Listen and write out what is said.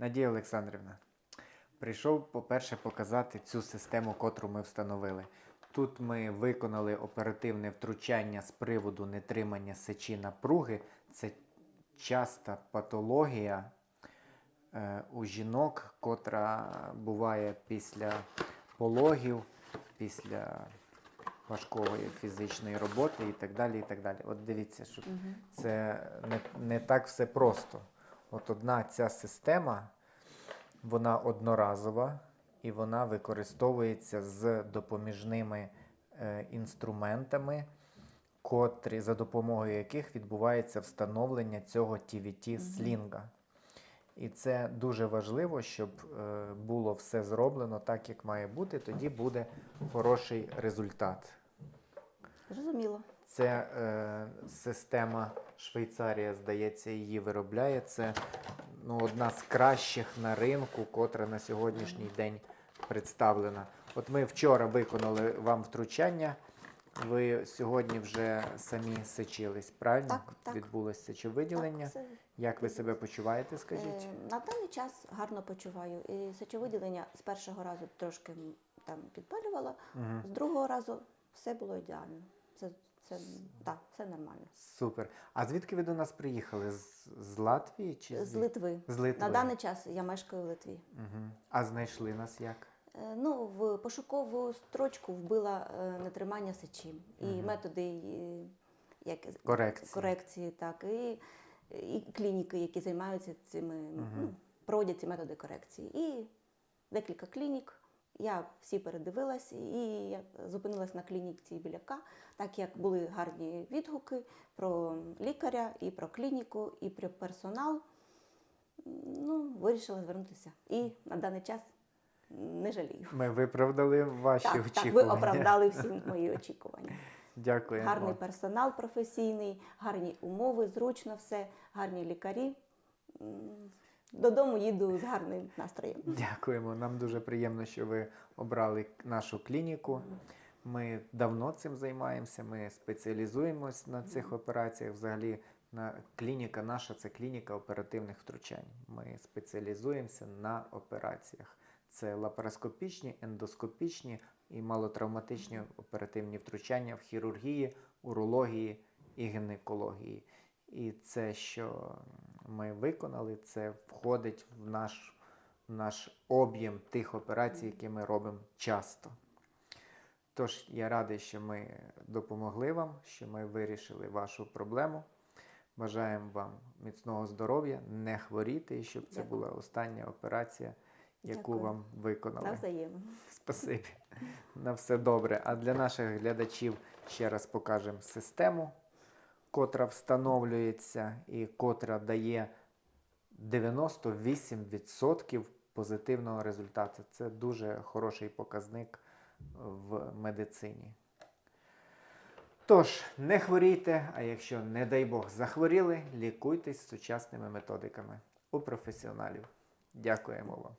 Надія Олександрівна, прийшов, по-перше, показати цю систему, котру ми встановили. Тут ми виконали оперативне втручання з приводу нетримання сечі напруги. Це часта патологія е, у жінок, котра буває після пологів, після важкої фізичної роботи і так далі. І так далі. От дивіться, що це не, не так все просто. От одна ця система, вона одноразова і вона використовується з допоміжними е, інструментами, котрі, за допомогою яких відбувається встановлення цього TVT слінга. І це дуже важливо, щоб е, було все зроблено так, як має бути, тоді буде хороший результат. Зрозуміло. Це е, система Швейцарія, здається, її виробляє. Це ну, одна з кращих на ринку, котра на сьогоднішній день представлена. От ми вчора виконали вам втручання. Ви сьогодні вже самі сечились, правильно? Так, так. Відбулося сечовиділення. Так, все. Як ви себе почуваєте, скажіть? Е, На даний час гарно почуваю. І сечовиділення з першого разу трошки м, там підпалювала, Мгм. з другого разу все було ідеально. Це, це так, все нормально. Супер. А звідки ви до нас приїхали? З, з Латвії чи З Литви. З Литви. На даний час я мешкаю в Литві. Угу. А знайшли нас як? Е, Ну, в пошукову строчку вбила е, нетримання сечі і Мгм. методи е, як, Корекції. корекції, так, і, і клініки, які займаються цими, ну, проводять ці методи корекції. І декілька клінік. Я всі передивилась і я зупинилась на клініці біляка, так як були гарні відгуки про лікаря, і про клініку, і про персонал. Ну, вирішила звернутися. І на даний час не жалію. Ми виправдали ваші Так, так, ви оправдали всі мої очікування. Дякуємо. Гарний персонал професійний, гарні умови, зручно все, гарні лікарі. Додому їду з гарним настроєм. Дякуємо. Нам дуже приємно, що ви обрали нашу клініку. Ми давно цим займаємося. Ми спеціалізуємось на цих операціях. Взагалі, на клініка наша це клініка оперативних втручань. Ми спеціалізуємося на операціях. Це лапароскопічні, ендоскопічні і малотравматичні оперативні втручання в хірургії, урології і гінекології. І це, що ми виконали, це входить в наш, в наш об'єм тих операцій, які ми робимо часто. Тож я радий, що ми допомогли вам, що ми вирішили вашу проблему. Бажаємо вам міцного здоров'я, не хворіти, і щоб це Дякую. була остання операція, яку Дякую. вам виконали. Навзаємно. Спасибі. На все добре. А для наших глядачів ще раз покажемо систему, котра встановлюється і котра дає 98% позитивного результату. Це дуже хороший показник в медицині. Тож, не хворійте, а якщо, не дай Бог, захворіли, лікуйтесь сучасними методиками у професіоналів. Дякуємо вам.